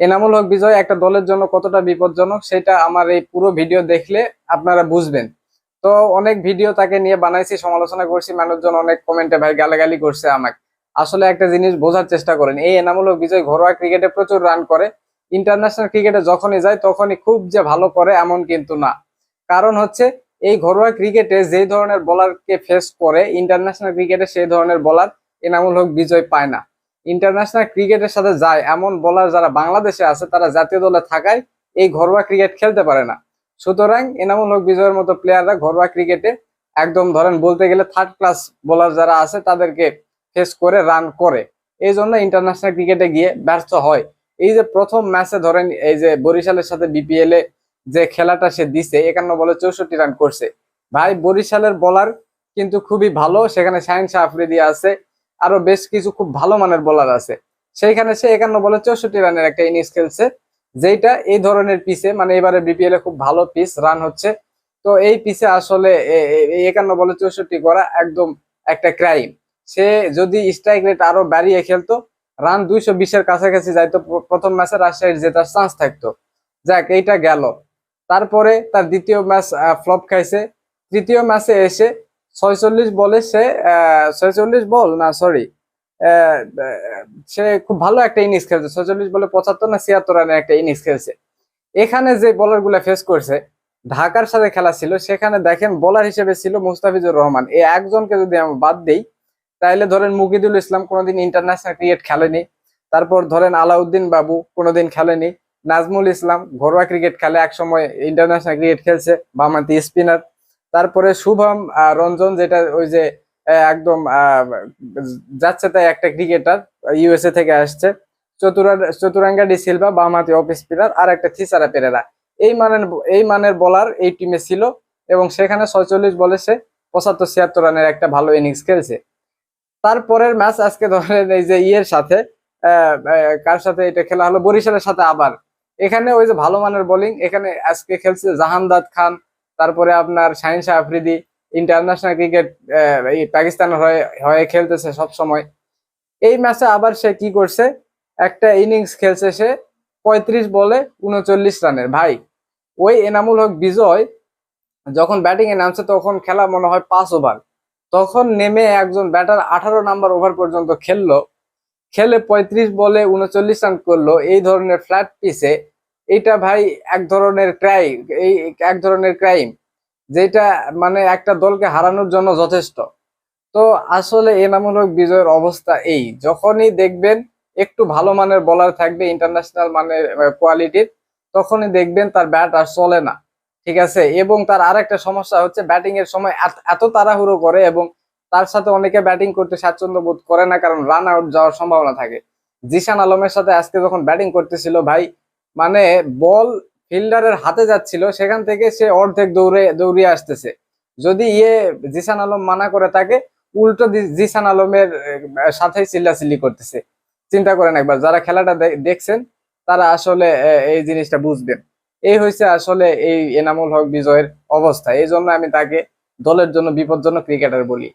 এনামুল হক বিজয় একটা দলের জন্য কতটা বিপজ্জনক সেটা আমার এই পুরো ভিডিও দেখলে আপনারা বুঝবেন। তো অনেক ভিডিও তাকে নিয়ে বানাইছি, সমালোচনা করছি, মানুষজন অনেক কমেন্টে ভাই গালাগালি করছে আমাকে। আসলে একটা জিনিস বোঝার চেষ্টা করেন, এই এনামুল হক বিজয় ঘরোয়া ক্রিকেটে প্রচুর রান করে। ইন্টারন্যাশনাল ক্রিকেটে যখনই যায় তখনই খুব যে ভালো করে এমন কিন্তু না। কারণ হচ্ছে এই ঘরোয়া ক্রিকেটে যেই ধরনের বোলারকে ফেস করে ইন্টারন্যাশনাল ক্রিকেটে সেই ধরনের বলার এনামুল হক বিজয় পায় না। ইন্টারন্যাশনাল ক্রিকেটের সাথে যায়, এমন বোলার যারা বাংলাদেশে আছে, তারা জাতীয় দলে থাকায় এই ঘরোয়া ক্রিকেট খেলতে পারে না। সুতরাং এনামুল হক বিজয়ের মতো প্লেয়াররা ঘরোয়া ক্রিকেটে একদম ধরেন বলতে গেলে থার্ড ক্লাস বোলার যারা আছে, তাদেরকে ফেস করে রান করে। এই জন্য ইন্টারন্যাশনাল ক্রিকেটে গিয়ে ব্যর্থ হয়। এই যে প্রথম ম্যাচে ধরেন এই যে বরিশালের সাথে বিপিএল এ যে খেলাটা সে দিছে, একান্ন বলে চৌষট্টি রান করছে। ভাই, বরিশালের বলার কিন্তু খুবই ভালো, সেখানে শাহিন শাহ আফ্রিদি আছে আরও বেশ কিছু খুব ভালো মানের বোলার আছে। সেইখানে সে একান্ন বলে চৌষট্টি রানের একটা ইনিংস খেলছে। যেটা এই ধরনের পিসে মানে এবারে বিপিএল এ খুব ভালো পিচ রান হচ্ছে। তো এই পিসে আসলে একান্ন বলে চৌষট্টি করা একদম একটা ক্রাইম সে যদি স্ট্রাইক রেট আরও বাড়িয়ে খেলতো রান দুইশো বিশের কাছাকাছি যাইতো প্রথম ম্যাচে রাজশাহীর জেতার চান্স থাকতো। যাক, এইটা গেল। তারপরে তার দ্বিতীয় ম্যাচ ফ্লপ খাইছে। তৃতীয় ম্যাচে এসে ছয়চল্লিশ বলে সে ছয়চল্লিশ বল? না সরি সে খুব ভালো একটা ইনিংস খেলছে। ছয়চল্লিশ বলে পঁচাত্তর না ছিয়াত্তর রানের একটা ইনিংস খেলছে। এখানে যে বোলারগুলা ফেস করছে, ঢাকার সাথে খেলা ছিল, সেখানে দেখেন বলার হিসেবে ছিল মুস্তাফিজুর রহমান। এই একজনকে যদি আমি বাদ দিই তাহলে ধরেন মুকিদুল ইসলাম কোনোদিন ইন্টারন্যাশনাল ক্রিকেট খেলেনি, তারপর ধরেন আলাউদ্দিন বাবু কোনোদিন খেলেনি, নাজমুল ইসলাম ঘরোয়া ক্রিকেট খেলে একসময় ইন্টারন্যাশনাল ক্রিকেট খেলছে বামাতি স্পিনার তারপরে শুভম রঞ্জন যেটা ওই যে একদম যাচ্ছে তাই একটা ক্রিকেটার ইউএসএ থেকে আসছে। চতুরা, চতুরাঙ্গা ডি সিলভা, বামহাতি অফ স্পিনার আর একটা থিসারা পেরেরা। এই মানের এই মানের বলার এই টিমে ছিল এবং সেখানে ছয়চল্লিশ বলে সে পঁচাত্তর, ছিয়াত্তর রানের একটা ভালো ইনিংস খেলছে। তারপরের ম্যাচ আজকে ধরেন এই যে ইয়ের সাথে কার সাথে এটা খেলা হলো? বরিশালের সাথে আবার। এখানে ওই যে ভালো মানের বোলিং এখানে আজকে খেলছে জাহানদাদ খান তারপরে আপনার শাহিন শাহ আফ্রিদি ইন্টারন্যাশনাল ক্রিকেট এই পাকিস্তানের হয়ে খেলতেছে সব সময়। এই ম্যাচে আবার সে কি করছে? একটা ইনিংস খেলছে সে পঁয়ত্রিশ বলে উনচল্লিশ রানের। ভাই, ওই এনামুল হক বিজয় যখন ব্যাটিং এ নামছে তখন খেলা মনে হয় পাঁচ ওভার তখন নেমে একজন ব্যাটার আঠারো নাম্বার ওভার পর্যন্ত খেললো। খেলে পঁয়ত্রিশ বলে উনচল্লিশ রান করল। এই ধরনের ফ্ল্যাট পিসে এইটা ভাই এক ধরনের ক্রাইম এই এক ধরনের ক্রাইম যেটা মানে একটা দলকে হারানোর জন্য যথেষ্ট। তো আসলে এনামূলক বিজয়ের অবস্থা এই, যখনই দেখবেন একটু ভালো মানের বলার থাকবে ইন্টারন্যাশনাল মানের কোয়ালিটির তখনই দেখবেন তার ব্যাট আর চলে না, ঠিক আছে? এবং তার আরেকটা সমস্যা হচ্ছে ব্যাটিং এর সময় এত- এত তাড়াহুড়ো করে এবং তার সাথে অনেকে ব্যাটিং করতে স্বাচ্ছন্দ্য বোধ করে না, কারণ রান আউট যাওয়ার সম্ভাবনা থাকে। জিশান আলমের সাথে আজকে যখন ব্যাটিং করতেছিল ভাই মানে বল ফিল্ডারের হাতে যাচ্ছিল, সেখান থেকে সে অর্ধেক দৌড়ে, দৌড়িয়ে আসতেছে। যদি ইয়ে জিসান আলম মানা করে তাকে, উল্টো জিসান আলমের সাথে চিল্লাচিল্লি করতেছে। চিন্তা করেন একবার, যারা খেলাটা দেখছেন, তারা আসলে এই জিনিসটা বুঝবেন। এই হয়েছে আসলে এই এনামুল হক বিজয়ের অবস্থা। এই জন্য আমি তাকে দলের জন্য বিপজ্জনক ক্রিকেটার বলি।